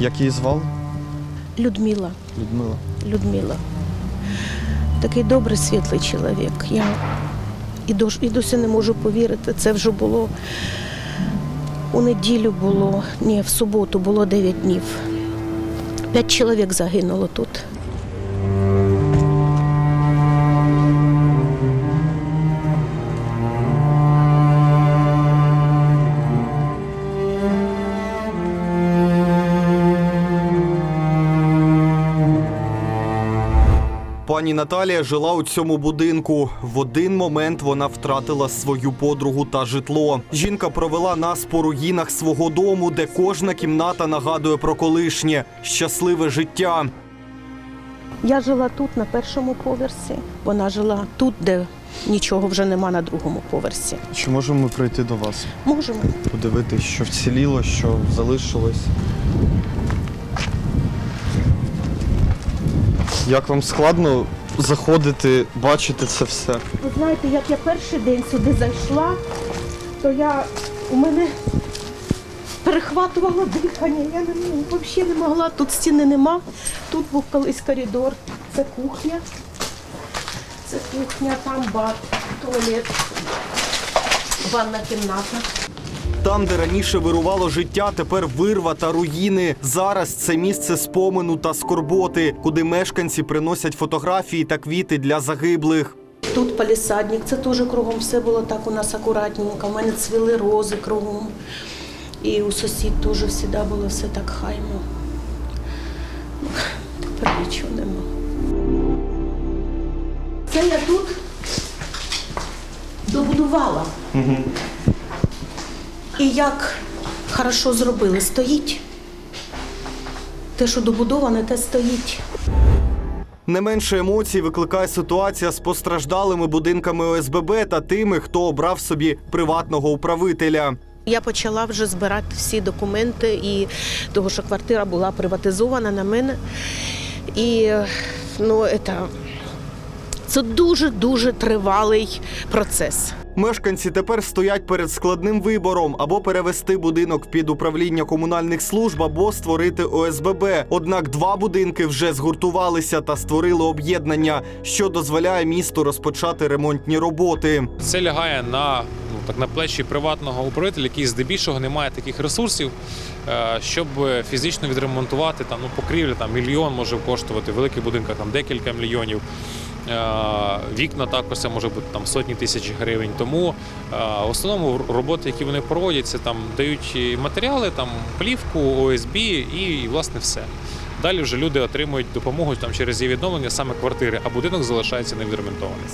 Як її звали? Людмила. Людмила. Людмила. Такий добрий, світлий чоловік. Я і, досі, і досі не можу повірити. Це вже було у неділю було, ні, в суботу було 9 днів. П'ять чоловік загинуло тут. Пані Наталія жила у цьому будинку. В один момент вона втратила свою подругу та житло. Жінка провела нас по руїнах свого дому, де кожна кімната нагадує про колишнє щасливе життя. Я жила тут, на першому поверсі. Вона жила тут, де нічого вже нема на другому поверсі. Чи можемо ми прийти до вас? Можемо. Подивитись, що вціліло, що залишилось. Як вам складно заходити, бачити це все? Ви знаєте, як я перший день сюди зайшла, то я у мене перехватувало дихання. Я не, ну, взагалі не могла. Тут стіни нема. Тут був колись коридор. Це кухня. Це кухня, там бар, туалет, ванна кімната. Там, де раніше вирувало життя, тепер вирва та руїни. Зараз це місце спомину та скорботи, куди мешканці приносять фотографії та квіти для загиблих. Тут палісадник, це теж кругом все було так у нас акуратненько. У мене цвіли рози кругом. І у сусід теж завжди було все так хаймо. Ну, Тепер нічого нема. Це я тут добудувала. І як хорошо зробили, стоїть. Те, що добудоване, те стоїть. Не менше емоцій викликає ситуація з постраждалими будинками ОСББ та тими, хто обрав собі приватного управителя. Я почала вже збирати всі документи, і того, що квартира була приватизована на мене. І ну, це, це дуже-дуже тривалий процес. Мешканці тепер стоять перед складним вибором або перевести будинок під управління комунальних служб, або створити ОСББ. Однак два будинки вже згуртувалися та створили об'єднання, що дозволяє місту розпочати ремонтні роботи. Це лягає на ну так на плечі приватного управителя, який здебільшого не має таких ресурсів, е, щоб фізично відремонтувати там ну покрівля там мільйон може коштувати в великих там декілька мільйонів. Е, Вікна також це може бути там сотні тисяч гривень. Тому е, в основному роботи, які вони проводять, це там дають матеріали, там плівку, ОСБ і власне все. Далі вже люди отримують допомогу там через її відновлення саме квартири, а будинок залишається невідремонтований.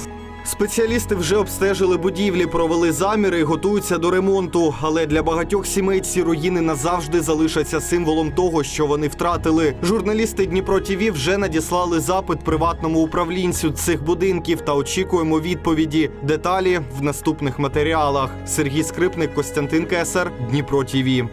Спеціалісти вже обстежили будівлі, провели заміри і готуються до ремонту. Але для багатьох сімей ці руїни назавжди залишаться символом того, що вони втратили. Журналісти Дніпро ТІВІ вже надіслали запит приватному управлінцю цих будинків та очікуємо відповіді. Деталі в наступних матеріалах. Сергій Скрипник, Костянтин Кесар, Дніпро ТІВІ.